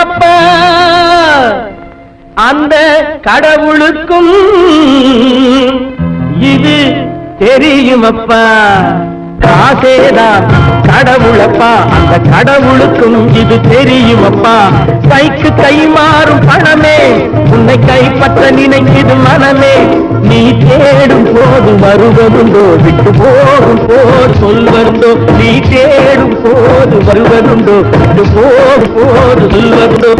அப்பா அந்த கடவுளுக்கும் இது தெரியுமப்பா காசேதான் கடவுளப்பா அந்த கடவுளுக்கும் இது தெரியுமப்பா கைக்கு கை மாறும் பணமே உன்னை கைப்பற்ற நினைக்குது மனமே. நீ தேடும் போது வருவதுண்டோ விட்டு போகும் போர் சொல்வதுண்டோ நீ தேடும் போது வருவதுண்டோ விட்டு போகும் போது சொல்வதுண்டோ